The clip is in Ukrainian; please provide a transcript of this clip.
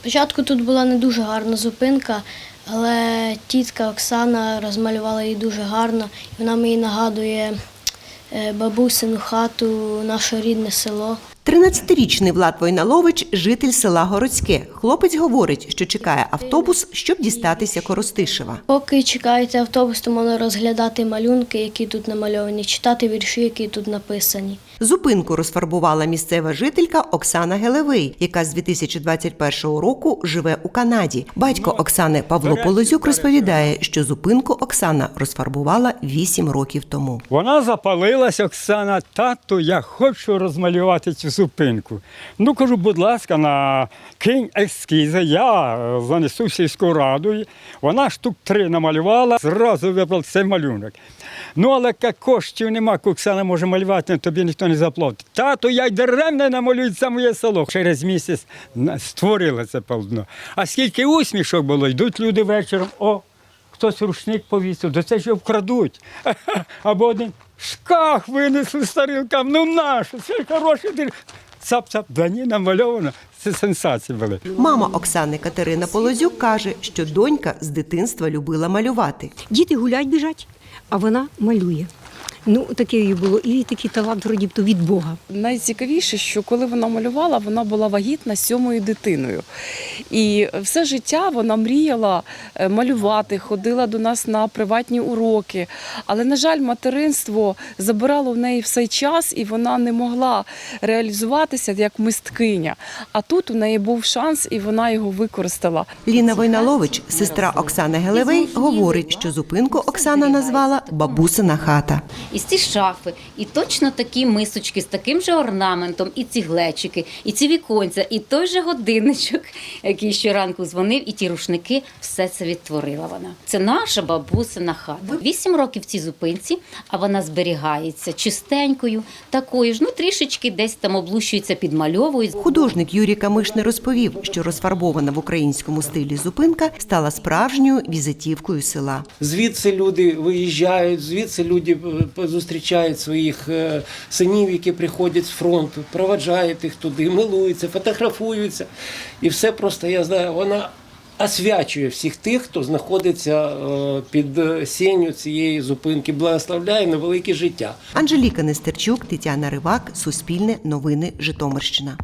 Спочатку тут була не дуже гарна зупинка, але тітка Оксана розмалювала її дуже гарно. Вона мені нагадує е, бабусину хату, наше рідне село. 13-річний Влад Войналович – житель села Городське. Хлопець говорить, що чекає автобус, щоб дістатися Коростишева. Поки чекаєте автобус, то можна розглядати малюнки, які тут намальовані, читати вірші, які тут написані. Зупинку розфарбувала місцева жителька Оксана Гелевей, яка з 2021 року живе у Канаді. Батько Оксани Павло Полозюк розповідає, що зупинку Оксана розфарбувала 8 років тому. Вона запалилась, Оксана, тату, я хочу розмалювати цю зупинку. Ну, кажу, будь ласка, на кинь ескізи, я е, занесу сільську раду. Вона штук три намалювала, зразу вибрала цей малюнок. Ну, але коштів нема, як Оксана може малювати, тобі ніхто не заплатить. Тату, я й даремне намалюю це моє село. Через місяць створила це полотно. А скільки усмішок було, йдуть люди вечором, о, Хтось рушник повісив, до це ж вкрадуть. Або один шкаф винесли старилкам, ну наше, це хороше. Цап-цап, да ні, намальовано. Це сенсації були. Мама Оксани Катерина Полозюк каже, що донька з дитинства любила малювати. Діти гулять біжать, а вона малює. Ну, таке її було. І такий талант вроді то від Бога. Найцікавіше, що коли вона малювала, вона була вагітна сьомою дитиною. І все життя вона мріяла е, малювати, ходила до нас на приватні уроки. Але, на жаль, материнство забирало в неї все час, і вона не могла реалізуватися як мисткиня. А тут у неї був шанс, і вона його використала. Ліна Войналович, сестра Оксани Гелевей, говорить, що зупинку Оксана назвала бабусина хата. І ці шафи, і точно такі мисочки з таким же орнаментом, і ці глечики, і ці віконця, і той же годинничок, який щоранку дзвонив, і ті рушники, все це відтворила вона. Це наша бабусина хата. Вісім років в цій зупинці, а вона зберігається чистенькою, такою ж, ну трішечки десь там облущується, підмальовують. Художник Юрій Камишне розповів, що розфарбована в українському стилі зупинка стала справжньою візитівкою села. Звідси люди виїжджають, звідси люди е, зустрічають своїх е, синів, які приходять з фронту, проваджають їх туди, милуються, фотографуються. І все просто, я знаю, вона освячує всіх тих, хто знаходиться е, під сінню цієї зупинки, благословляє на велике життя. Анжеліка Нестерчук, Тетяна Ривак, Суспільне новини, Житомирщина.